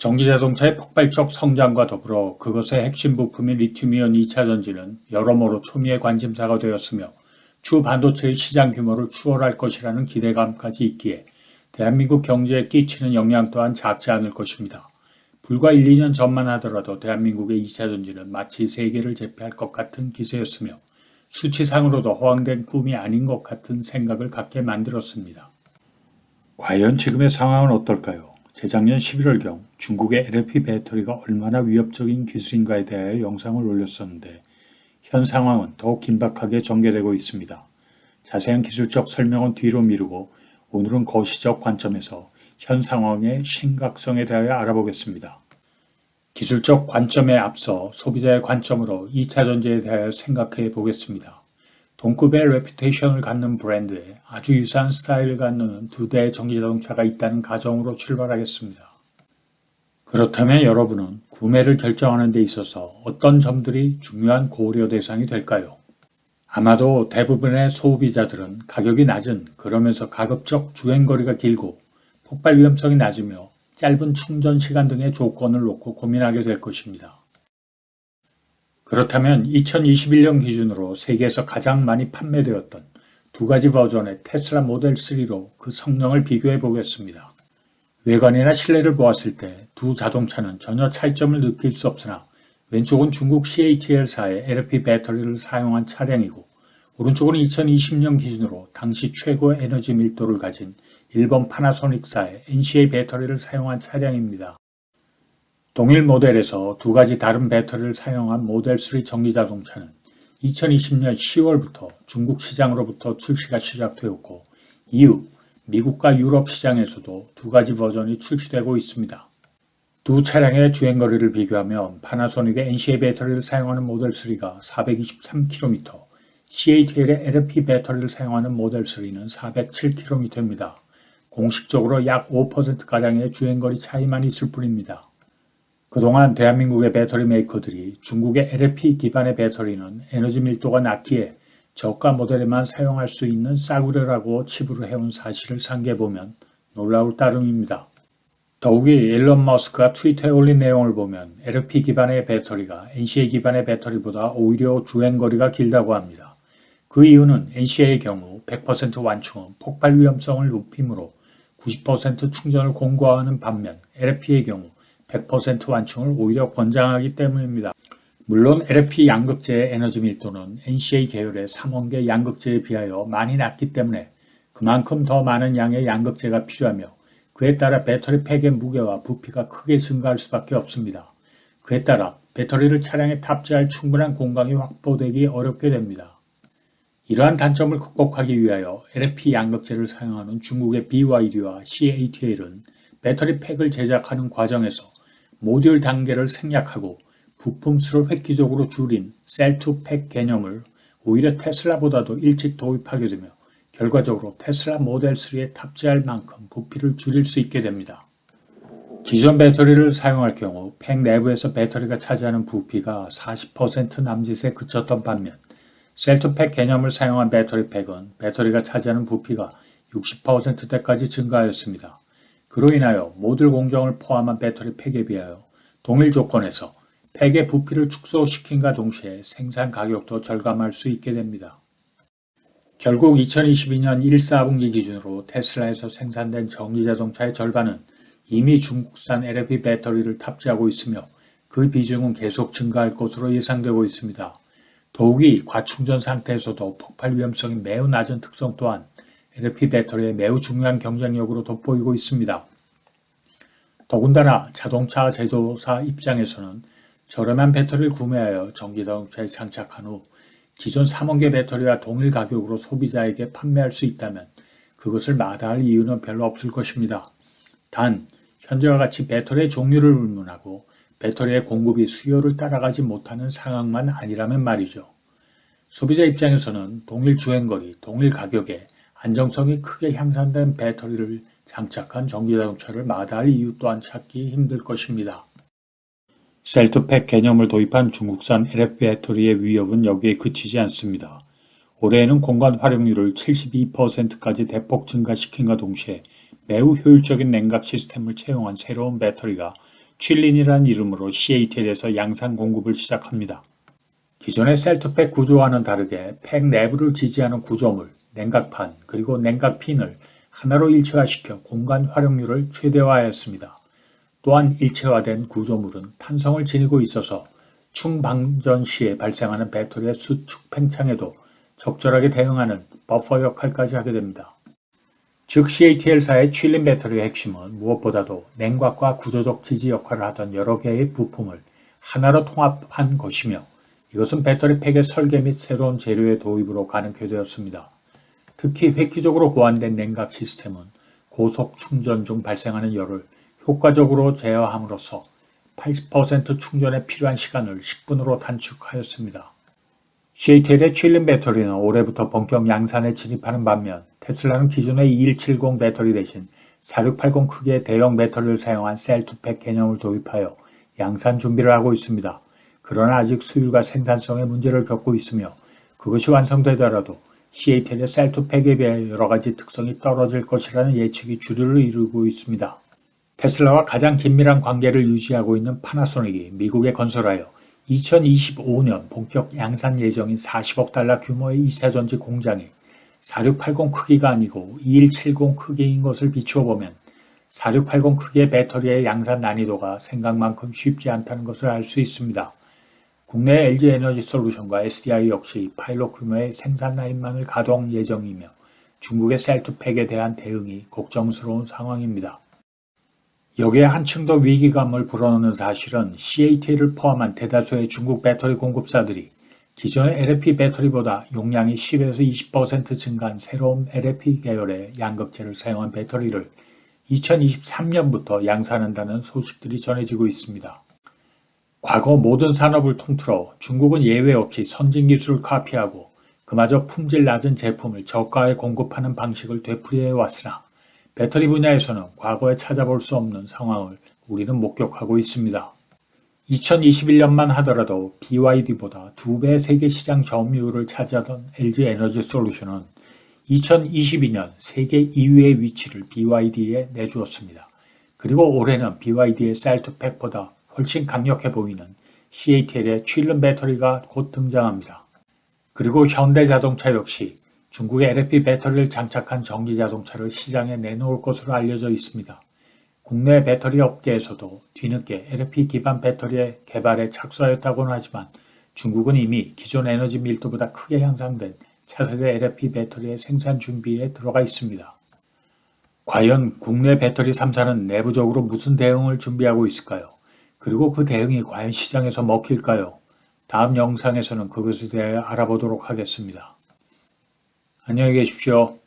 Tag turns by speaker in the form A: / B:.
A: 전기자동차의 폭발적 성장과 더불어 그것의 핵심 부품인 리튬이온 2차 전지는 여러모로 초미의 관심사가 되었으며 추후 반도체의 시장 규모를 추월할 것이라는 기대감까지 있기에 대한민국 경제에 끼치는 영향 또한 작지 않을 것입니다. 불과 1, 2년 전만 하더라도 대한민국의 2차 전지는 마치 세계를 제패할 것 같은 기세였으며 수치상으로도 허황된 꿈이 아닌 것 같은 생각을 갖게 만들었습니다. 과연 지금의 상황은 어떨까요? 재작년 11월경 중국의 LFP 배터리가 얼마나 위협적인 기술인가에 대하여 영상을 올렸었는데 현 상황은 더욱 긴박하게 전개되고 있습니다. 자세한 기술적 설명은 뒤로 미루고 오늘은 거시적 관점에서 현 상황의 심각성에 대하여 알아보겠습니다. 기술적 관점에 앞서 소비자의 관점으로 2차 전지에 대하여 생각해 보겠습니다. 동급의 레퓨테이션을 갖는 브랜드에 아주 유사한 스타일을 갖는 두 대의 전기자동차가 있다는 가정으로 출발하겠습니다. 그렇다면 여러분은 구매를 결정하는 데 있어서 어떤 점들이 중요한 고려 대상이 될까요? 아마도 대부분의 소비자들은 가격이 낮은 그러면서 가급적 주행거리가 길고 폭발 위험성이 낮으며 짧은 충전 시간 등의 조건을 놓고 고민하게 될 것입니다. 그렇다면 2021년 기준으로 세계에서 가장 많이 판매되었던 두 가지 버전의 테슬라 모델 3로 그 성능을 비교해 보겠습니다. 외관이나 실내를 보았을 때 두 자동차는 전혀 차이점을 느낄 수 없으나 왼쪽은 중국 CATL사의 LFP 배터리를 사용한 차량이고 오른쪽은 2020년 기준으로 당시 최고의 에너지 밀도를 가진 일본 파나소닉사의 NCA 배터리를 사용한 차량입니다. 동일 모델에서 두 가지 다른 배터리를 사용한 모델 3 전기자동차는 2020년 10월부터 중국 시장으로부터 출시가 시작되었고 이후 미국과 유럽 시장에서도 두 가지 버전이 출시되고 있습니다. 두 차량의 주행거리를 비교하면 파나소닉의 NCA 배터리를 사용하는 모델 3가 423km, CATL의 LFP 배터리를 사용하는 모델 3는 407km입니다. 공식적으로 약 5%가량의 주행거리 차이만 있을 뿐입니다. 그동안 대한민국의 배터리 메이커들이 중국의 LFP 기반의 배터리는 에너지 밀도가 낮기에 저가 모델에만 사용할 수 있는 싸구려라고 치부를 해온 사실을 상기해보면 놀라울 따름입니다. 더욱이 일론 머스크가 트위터에 올린 내용을 보면 LFP 기반의 배터리가 NCA 기반의 배터리보다 오히려 주행거리가 길다고 합니다. 그 이유는 NCA의 경우 100% 완충은 폭발 위험성을 높이므로 90% 충전을 공고하는 반면 LFP의 경우 100% 완충을 오히려 권장하기 때문입니다. 물론 LFP 양극재의 에너지 밀도는 NCA 계열의 3원계 양극재에 비하여 많이 낮기 때문에 그만큼 더 많은 양의 양극재가 필요하며 그에 따라 배터리 팩의 무게와 부피가 크게 증가할 수밖에 없습니다. 그에 따라 배터리를 차량에 탑재할 충분한 공간이 확보되기 어렵게 됩니다. 이러한 단점을 극복하기 위하여 LFP 양극재를 사용하는 중국의 BYD와 CATL은 배터리 팩을 제작하는 과정에서 모듈 단계를 생략하고 부품 수를 획기적으로 줄인 셀2팩 개념을 오히려 테슬라보다도 일찍 도입하게 되며 결과적으로 테슬라 모델 3에 탑재할 만큼 부피를 줄일 수 있게 됩니다. 기존 배터리를 사용할 경우 팩 내부에서 배터리가 차지하는 부피가 40% 남짓에 그쳤던 반면 셀2팩 개념을 사용한 배터리 팩은 배터리가 차지하는 부피가 60%대까지 증가하였습니다. 그로 인하여 모듈 공정을 포함한 배터리 팩에 비하여 동일 조건에서 팩의 부피를 축소시킨과 동시에 생산 가격도 절감할 수 있게 됩니다. 결국 2022년 1, 4분기 기준으로 테슬라에서 생산된 전기 자동차의 절반은 이미 중국산 LFP 배터리를 탑재하고 있으며 그 비중은 계속 증가할 것으로 예상되고 있습니다. 더욱이 과충전 상태에서도 폭발 위험성이 매우 낮은 특성 또한 LFP 배터리의 매우 중요한 경쟁력으로 돋보이고 있습니다. 더군다나 자동차 제조사 입장에서는 저렴한 배터리를 구매하여 전기자동차에 장착한 후 기존 3원계 배터리와 동일 가격으로 소비자에게 판매할 수 있다면 그것을 마다할 이유는 별로 없을 것입니다. 단, 현재와 같이 배터리의 종류를 불문하고 배터리의 공급이 수요를 따라가지 못하는 상황만 아니라면 말이죠. 소비자 입장에서는 동일 주행거리, 동일 가격에 안정성이 크게 향상된 배터리를 장착한 전기자동차를 마다할 이유 또한 찾기 힘들 것입니다. 셀투팩 개념을 도입한 중국산 LFP 배터리의 위협은 여기에 그치지 않습니다. 올해에는 공간 활용률을 72%까지 대폭 증가시킨과 동시에 매우 효율적인 냉각 시스템을 채용한 새로운 배터리가 칠린이라는 이름으로 CATL에서 양산 공급을 시작합니다. 기존의 셀투팩 구조와는 다르게 팩 내부를 지지하는 구조물, 냉각판, 그리고 냉각핀을 하나로 일체화시켜 공간 활용률을 최대화하였습니다. 또한 일체화된 구조물은 탄성을 지니고 있어서 충방전 시에 발생하는 배터리의 수축 팽창에도 적절하게 대응하는 버퍼 역할까지 하게 됩니다. 즉 CATL사의 칠린 배터리의 핵심은 무엇보다도 냉각과 구조적 지지 역할을 하던 여러 개의 부품을 하나로 통합한 것이며 이것은 배터리 팩의 설계 및 새로운 재료의 도입으로 가능하게 되었습니다. 특히 획기적으로 보완된 냉각 시스템은 고속 충전 중 발생하는 열을 효과적으로 제어함으로써 80% 충전에 필요한 시간을 10분으로 단축하였습니다. CATL의 칠린 배터리는 올해부터 본격 양산에 진입하는 반면 테슬라는 기존의 2170 배터리 대신 4680 크기의 대형 배터리를 사용한 셀2팩 개념을 도입하여 양산 준비를 하고 있습니다. 그러나 아직 수율과 생산성에 문제를 겪고 있으며 그것이 완성되더라도 CATL의 셀2팩에 비해 여러 가지 특성이 떨어질 것이라는 예측이 주류를 이루고 있습니다. 테슬라와 가장 긴밀한 관계를 유지하고 있는 파나소닉이 미국에 건설하여 2025년 본격 양산 예정인 40억 달러 규모의 이사전지 공장이 4680 크기가 아니고 2170 크기인 것을 비추어 보면 4680 크기의 배터리의 양산 난이도가 생각만큼 쉽지 않다는 것을 알 수 있습니다. 국내 LG 에너지 솔루션과 SDI 역시 파일럿 규모의 생산 라인만을 가동 예정이며 중국의 셀투팩에 대한 대응이 걱정스러운 상황입니다. 여기에 한층 더 위기감을 불어넣는 사실은 CAT를 포함한 대다수의 중국 배터리 공급사들이 기존의 LFP 배터리보다 용량이 10에서 20% 증가한 새로운 LFP 계열의 양극재를 사용한 배터리를 2023년부터 양산한다는 소식들이 전해지고 있습니다. 과거 모든 산업을 통틀어 중국은 예외 없이 선진 기술을 카피하고 그마저 품질 낮은 제품을 저가에 공급하는 방식을 되풀이해 왔으나 배터리 분야에서는 과거에 찾아볼 수 없는 상황을 우리는 목격하고 있습니다. 2021년만 하더라도 BYD보다 2배 세계 시장 점유율을 차지하던 LG 에너지 솔루션은 2022년 세계 2위의 위치를 BYD에 내주었습니다. 그리고 올해는 BYD의 셀트팩보다 훨씬 강력해 보이는 CATL의 칠른 배터리가 곧 등장합니다. 그리고 현대자동차 역시 중국의 LFP 배터리를 장착한 전기자동차를 시장에 내놓을 것으로 알려져 있습니다. 국내 배터리 업계에서도 뒤늦게 LFP 기반 배터리의 개발에 착수하였다고는 하지만 중국은 이미 기존 에너지 밀도보다 크게 향상된 차세대 LFP 배터리의 생산 준비에 들어가 있습니다. 과연 국내 배터리 3사는 내부적으로 무슨 대응을 준비하고 있을까요? 그리고 그 대응이 과연 시장에서 먹힐까요? 다음 영상에서는 그것에 대해 알아보도록 하겠습니다. 안녕히 계십시오.